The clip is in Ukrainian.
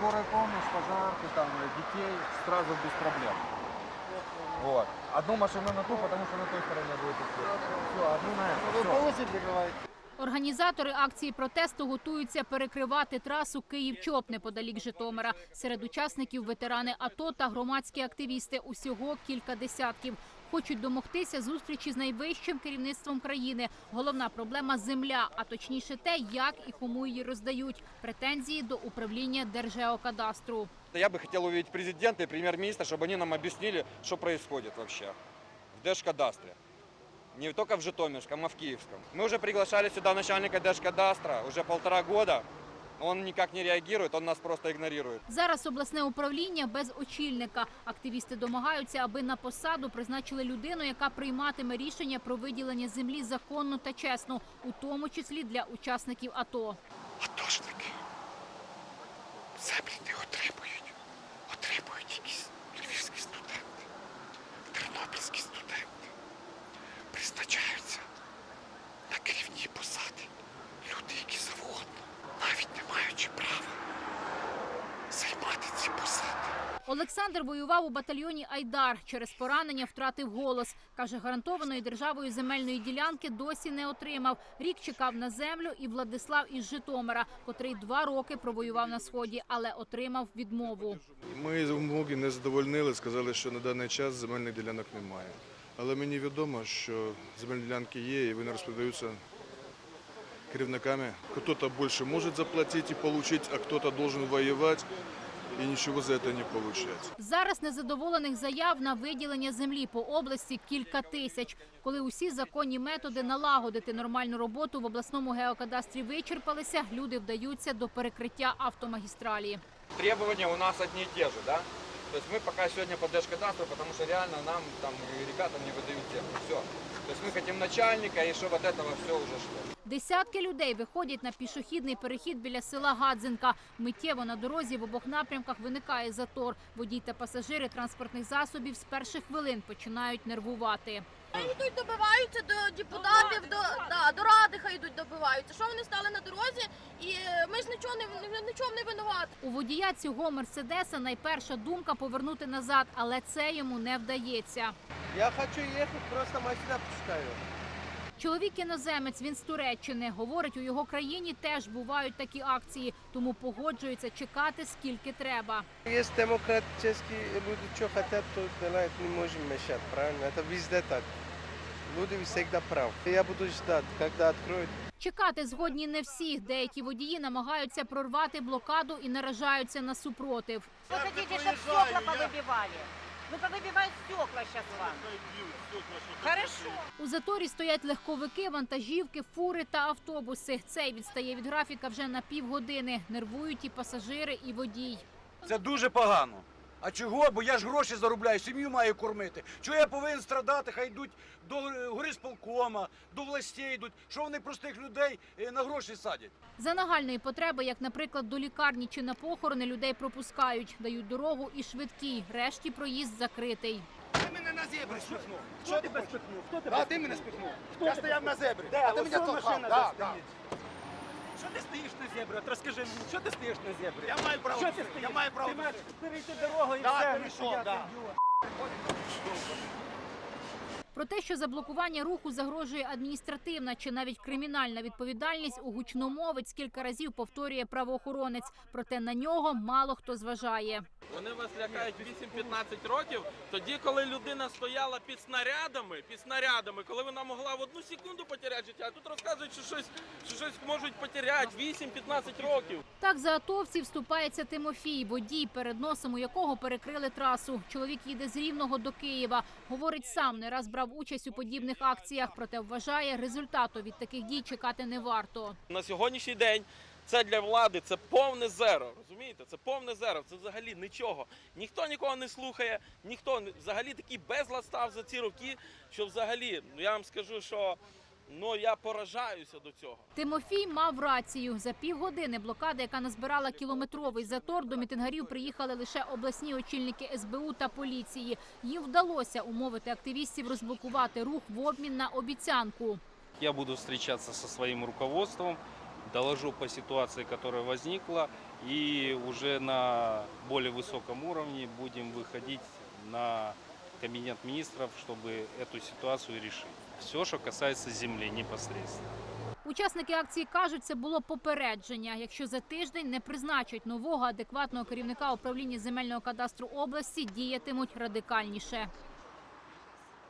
скорая помощь, пожарки, там, э, детей сразу без проблем. Вот. Одну машину на ту, потому что на той стороне будет Все, одну на эту. Вы всё. полосы перекрываете? Організатори акції протесту готуються перекривати трасу Київ-Чоп неподалік Житомира. Серед учасників ветерани АТО та громадські активісти. Усього кілька десятків. Хочуть домогтися зустрічі з найвищим керівництвом країни. Головна проблема земля, а точніше те, як і кому її роздають. Претензії до управління Держгеокадастру. Я бы хотел увидеть президента и премьер-министра, чтобы они нам объяснили, что происходит вообще в Держкадастре. Не только в Житомирском, а в Киевском. Мы уже приглашали сюда начальника Держкадастра уже полтора года. Он никак не реагирует, он нас просто игнорирует. Зараз обласне управління без очільника. Активісти домагаються, аби на посаду призначили людину, яка прийматиме рішення про виділення землі законно та чесно, у тому числі для учасників АТО. Атошники. Землі не отримують. Отримують якісь львівські студенти, тернопільські студенти. Призначаються на керівні Олександр воював у батальйоні Айдар. Через поранення втратив голос. Каже, гарантованої державою земельної ділянки досі не отримав. Рік чекав на землю і Владислав із Житомира, котрий два роки провоював на сході, але отримав відмову. Мої вимоги не задовольнили, сказали, що на даний час земельних ділянок немає. Але мені відомо, що земельні ділянки є і вони розпродаються керівниками. Хтось більше може заплатити і отримати, а хтось має воювати і нічого за це не отримати. Зараз незадоволених заяв на виділення землі по області кілька тисяч. Коли усі законні методи налагодити нормальну роботу в обласному геокадастрі вичерпалися, люди вдаються до перекриття автомагістралі. Требования у нас одни и те же, да? То есть мы пока сегодня по Держкадастру, потому что реально нам там и ребятам не выдают землю. Все. То есть мы хотим начальника, и чтобы от этого все уже шло. Десятки людей виходять на пішохідний перехід біля села Гадзинка. Миттєво на дорозі в обох напрямках виникає затор. Водій та пасажири транспортних засобів з перших хвилин починають нервувати. Йдуть, добиваються до депутатів, до, да, до ради хай йдуть, добиваються. Що вони стали на дорозі, і е, ми ж нічого не нічого не винуваті. У водія цього мерседеса найперша думка повернути назад, але це йому не вдається. Я хочу ехать, просто машина пускаю. Чоловік іноземець, він з Туреччини. Говорить, у його країні теж бувають такі акції, тому погоджується чекати скільки треба. Есть демократические люди, что хотят, то делают, не можем мешать, правильно? Это везде так. Люди всегда прав. Я буду ждать, когда откроют. Чекати згодні не всі. Деякі водії намагаються прорвати блокаду і наражаються на супротив. Вы хотите, чтобы стекла повыбивали? Ну, повибивають стекла сейчас вам. Хорошо. У заторі стоять легковики, вантажівки, фури та автобуси. Цей відстає від графіка вже на півгодини. Нервують і пасажири, і водій. Це дуже погано. А чого? Бо я ж гроші заробляю, сім'ю маю кормити. Чого я повинен страдати? Хай йдуть до е, горисполкома, до властей йдуть. Що вони простих людей е, на гроші садять? За нагальної потреби, як, наприклад, до лікарні чи на похорони, людей пропускають, дають дорогу і швидкі. Решті проїзд закритий. Ти мене на зебрі спихнув. Що ти мене спихнув? Хто тебе? А ти мене спихнув. Я стояв на зебрі. А ти мене да. Що ти стоїш на зебрі? От розкажи мені, що ти стоїш на зебрі? Я маю право. Я маю право. перейти дорогу і Да, перейшов, да. Про те, що за блокування руху загрожує адміністративна чи навіть кримінальна відповідальність, у гучномовець кілька разів повторює правоохоронець. Проте на нього мало хто зважає. Вони вас лякають 8-15 років, тоді, коли людина стояла під снарядами, під снарядами, коли вона могла в одну секунду потеряти життя, а тут розказують, що щось, що щось можуть потеряти 8-15 років. Так за атовців вступається Тимофій, водій, перед носом у якого перекрили трасу. Чоловік їде з Рівного до Києва. Говорить, сам не раз брав участь у подібних акціях, проте вважає, результату від таких дій чекати не варто. На сьогоднішній день це для влади це повне зеро. Розумієте? Це повне зеро. Це взагалі нічого. Ніхто нікого не слухає, ніхто взагалі такий безлад став за ці роки, що взагалі, ну я вам скажу, що ну я поражаюся до цього. Тимофій мав рацію. За півгодини блокади, яка назбирала кілометровий затор, до мітингарів приїхали лише обласні очільники СБУ та поліції. Їм вдалося умовити активістів розблокувати рух в обмін на обіцянку. Я буду встречаться со своим руководством, доложу по ситуации, которая возникла, и уже на более высоком уровне будем выходить на кабинет министров, чтобы эту ситуацию решить. Все, что касается земли непосредственно. Учасники акції кажуть, це було попередження. Якщо за тиждень не призначать нового адекватного керівника управління земельного кадастру області, діятимуть радикальніше.